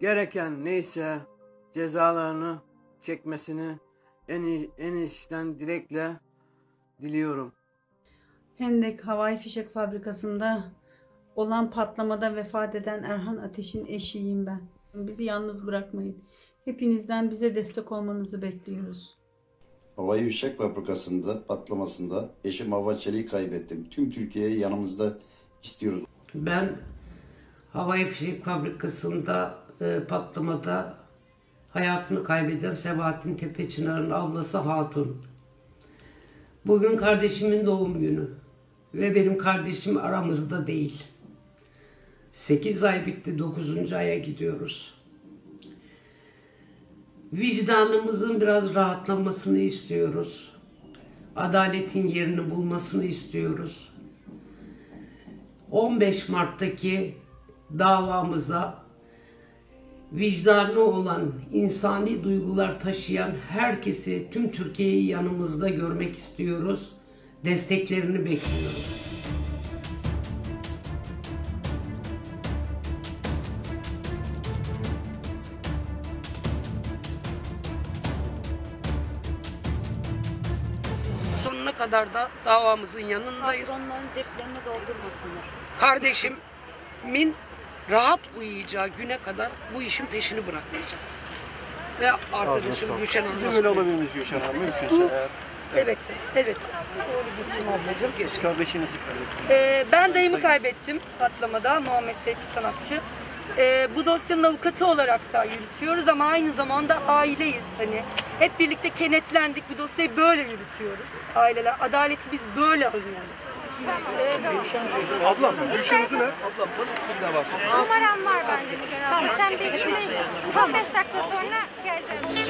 gereken neyse cezalarını çekmesini en, en içten dilekle diliyorum. Hendek Havai Fişek Fabrikası'nda olan patlamada vefat eden Erhan Ateş'in eşiyim ben. Bizi yalnız bırakmayın. Hepinizden bize destek olmanızı bekliyoruz. Havai fişek fabrikasında patlamasında eşim Hava Çelik'i kaybettim. Tüm Türkiye'yi yanımızda istiyoruz. Ben havai fişek fabrikasında e, patlamada hayatını kaybeden Sebahattin Tepečinar'ın ablası Hatun. Bugün kardeşimin doğum günü ve benim kardeşim aramızda değil. 8 ay bitti 9. aya gidiyoruz. Vicdanımızın biraz rahatlamasını istiyoruz. Adaletin yerini bulmasını istiyoruz. 15 Mart'taki davamıza vicdanı olan, insani duygular taşıyan herkesi, tüm Türkiye'yi yanımızda görmek istiyoruz. Desteklerini bekliyoruz. Sonuna kadar da davamızın yanındayız. Patronların ceplerini doldurmasınlar. kardeşimin rahat uyuyacağı güne kadar bu işin peşini bırakmayacağız. Ve arkadaşım Gülşen Hanım'a Bizim öyle söylüyorum. olabilir miyiz Gülşen Hanım? Mümkünse eğer Evet, evet. Doğru geçeyim ablacığım. siz kardeşinizi kaybettiniz. Ee, ben dayımı kaybettim patlamada Muhammed Seyfi Çanakçı. Ee, bu dosyanın avukatı olarak da yürütüyoruz ama aynı zamanda aileyiz. Hani hep birlikte kenetlendik bu dosyayı böyle yürütüyoruz. Aileler adaleti biz böyle alıyoruz. Ablam, Gülşen'inizi ne? Ablam, bana ismini de bahsetsin. Numaram var bende Müge abla. Sen bekle. Tam 5 dakika sonra geleceğim.